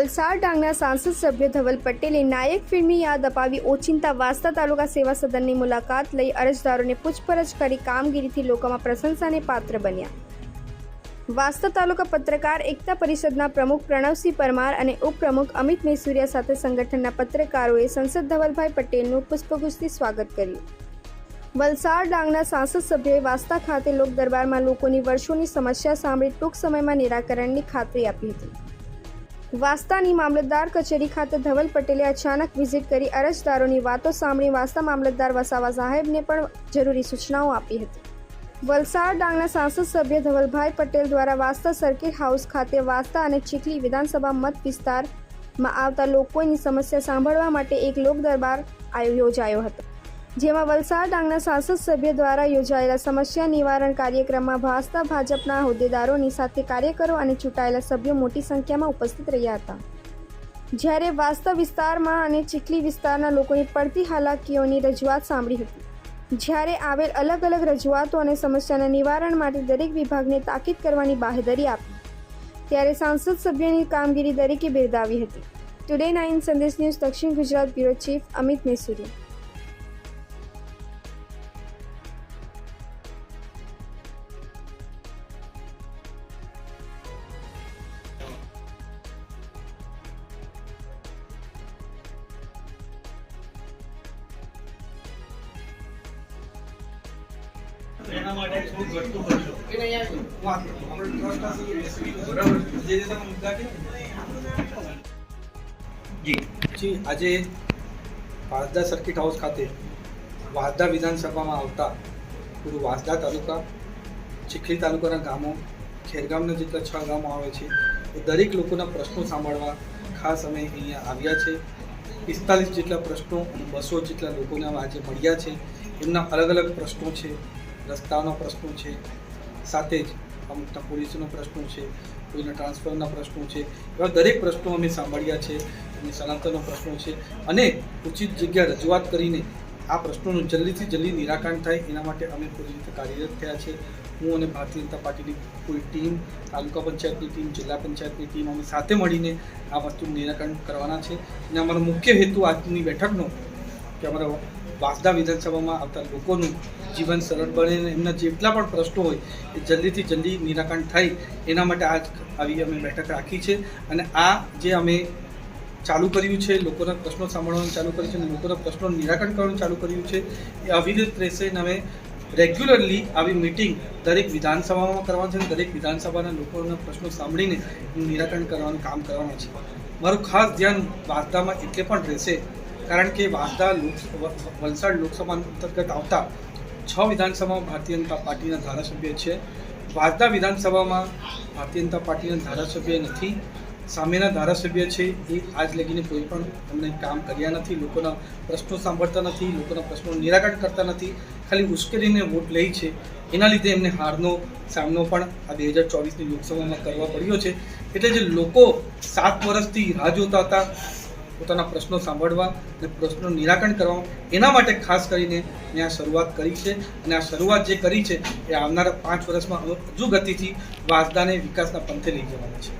વલસાડ ડાંગના સાંસદ સભ્ય ધવલ પટેલે નાયક ફિલ્મની યાદ અપાવી ઓચિંતા વાસ્તા તાલુકા સેવા સદનની મુલાકાત લઈ અરજદારોને પૂછપરછ કરી કામગીરીથી લોકોમાં પ્રશંસાને પાત્ર બન્યા. વાસ્તા તાલુકા પત્રકાર એકતા પરિષદના પ્રમુખ પ્રણવસિંહ પરમાર અને ઉપપ્રમુખ અમિત મૈસુરિયા સાથે સંગઠનના પત્રકારોએ સંસદ ધવલભાઈ પટેલનું પુષ્પગુચ્છથી સ્વાગત કર્યું. વલસાડ ડાંગના સાંસદ સભ્યોએ વાસ્તા ખાતે લોક દરબારમાં લોકોની વર્ષોની સમસ્યા સાંભળી ટૂંક સમયમાં નિરાકરણની ખાતરી આપી હતી. વાસ્તાની મામલતદાર કચેરી ખાતે ધવલ પટેલે અચાનક વિઝિટ કરી અરજદારોની વાતો સાંભળી વાસ્તા મામલતદાર વસાવા સાહેબને પણ જરૂરી સૂચનાઓ આપી હતી. વલસાડ ડાંગના સાંસદ સભ્ય ધવલભાઈ પટેલ દ્વારા વાસ્તા સર્કિટ હાઉસ ખાતે વાસ્તા અને ચીખલી વિધાનસભા મત વિસ્તારમાં આવતા લોકોની સમસ્યા સાંભળવા માટે એક લોક દરબાર યોજાયો હતો. જેમાં વલસાડ ડાંગના સાંસદ સભ્ય દ્વારા યોજાયેલા સમસ્યા નિવારણ કાર્યક્રમમાં ભાજપા ભાજપના હોદ્દેદારોની સાથે કાર્યકરો અને ચૂંટાયેલા સભ્યો મોટી સંખ્યામાં ઉપસ્થિત રહ્યા હતા. જ્યારે વાસ્તવ વિસ્તારમાં અને ચીખલી વિસ્તારના લોકોની પડતી હાલાકીઓની રજૂઆત સાંભળી હતી. જ્યારે આવેલ અલગ અલગ રજૂઆતો અને સમસ્યાના નિવારણ માટે દરેક વિભાગને તાકીદ કરવાની બાહેધરી આપી. ત્યારે સાંસદ સભ્યની કામગીરી દરેકે બિરદાવી હતી. ટુડે નાઇન સંદેશ ન્યૂઝ દક્ષિણ ગુજરાત બ્યુરો ચીફ અમિત મેસુરી. એના માટે થોડું ઘટતું કરજો કે નહીં. આપણે trust હશે તો બેસવી. બરાબર જે જે તમે મુદ્દા કે જી જી આજે વાસદા સર્કિટ હાઉસ ખાતે વાસદા વિધાનસભામાં આવતા પૂરું વાસદા તાલુકા ચીખલી તાલુકાના ગામો ખેરગામના જેટલા છ ગામો આવે છે એ દરેક લોકોના પ્રશ્નો સાંભળવા ખાસ અમે અહીંયા આવ્યા છે પિસ્તાલીસ જેટલા પ્રશ્નો અને બસો જેટલા લોકોને આજે મળ્યા છે એમના અલગ અલગ પ્રશ્નો છે રસ્તાના પ્રશ્નો છે. સાથે જ અમુકના પોલીસનો પ્રશ્નો છે, કોઈના ટ્રાન્સફરના પ્રશ્નો છે, એવા દરેક પ્રશ્નો અમે સાંભળ્યા છે અને સનાતનનો પ્રશ્નો છે અને ઉચિત જગ્યા રજૂઆત કરીને આ પ્રશ્નોનું જલ્દીથી જલ્દી નિરાકરણ થાય, એના માટે અમે પૂરી રીતે કાર્યરત થયા છે. હું અને ભારતીય જનતા પાર્ટીની કોઈ ટીમ, તાલુકા પંચાયતની ટીમ, જિલ્લા પંચાયતની ટીમ અમે સાથે મળીને આ વસ્તુનું નિરાકરણ કરવાના છે. અને અમારો મુખ્ય હેતુ આજની બેઠકનો કે અમારા વાંસદા વિધાનસભામાં આવતા લોકોનું જીવન સરળ બને અને એમના જેટલા પણ પ્રશ્નો હોય એ જલ્દીથી જલ્દી નિરાકરણ થાય એના માટે આજ આવી અમે બેઠક રાખી છે અને આ જે અમે ચાલુ કર્યું છે, લોકોના પ્રશ્નો સાંભળવાનું ચાલુ કર્યું છે અને લોકોના પ્રશ્નોનું નિરાકરણ કરવાનું ચાલુ કર્યું છે, એ અવિરત રહેશે અને અમે રેગ્યુલરલી આવી મિટિંગ દરેક વિધાનસભામાં કરવાની છે અને દરેક વિધાનસભાના લોકોના પ્રશ્નો સાંભળીને નિરાકરણ કરવાનું કામ કરવાનું છે. મારું ખાસ ધ્યાન વાર્તામાં એટલે પણ રહેશે કારણ કે વાંસદા વલસાડ લોકસભા અંતર્ગત આવતા છ વિધાનસભામાં ભારતીય જનતા પાર્ટીના ધારાસભ્ય છે. વાંસદા વિધાનસભામાં ભારતીય જનતા પાર્ટીના ધારાસભ્ય નથી. સામેના ધારાસભ્ય છે એ આજ લગીને કોઈ પણ અમને કામ કર્યા નથી. લોકોના પ્રશ્નો સાંભળતા નથી, લોકોના પ્રશ્નો નિરાકરણ કરતા નથી. ખાલી ઉશ્કેરીને વોટ લે છે. એના લીધે એમને હારનો સામનો પણ આ બે હજાર ચોવીસની લોકસભામાં કરવા પડ્યો છે. એટલે જે લોકો સાત વર્ષથી રાહ જોતા હતા પોતાના પ્રશ્નો સાંભળવા અને પ્રશ્નો નિરાકરણ કરવા. એના માટે ખાસ કરીને મેં આ શરૂઆત કરી છે અને આ શરૂઆત જે કરી છે એ આવનારા પાંચ વર્ષમાં હજુ ગતિથી વાસદાને વિકાસના પંથે લઈ જવાની છે.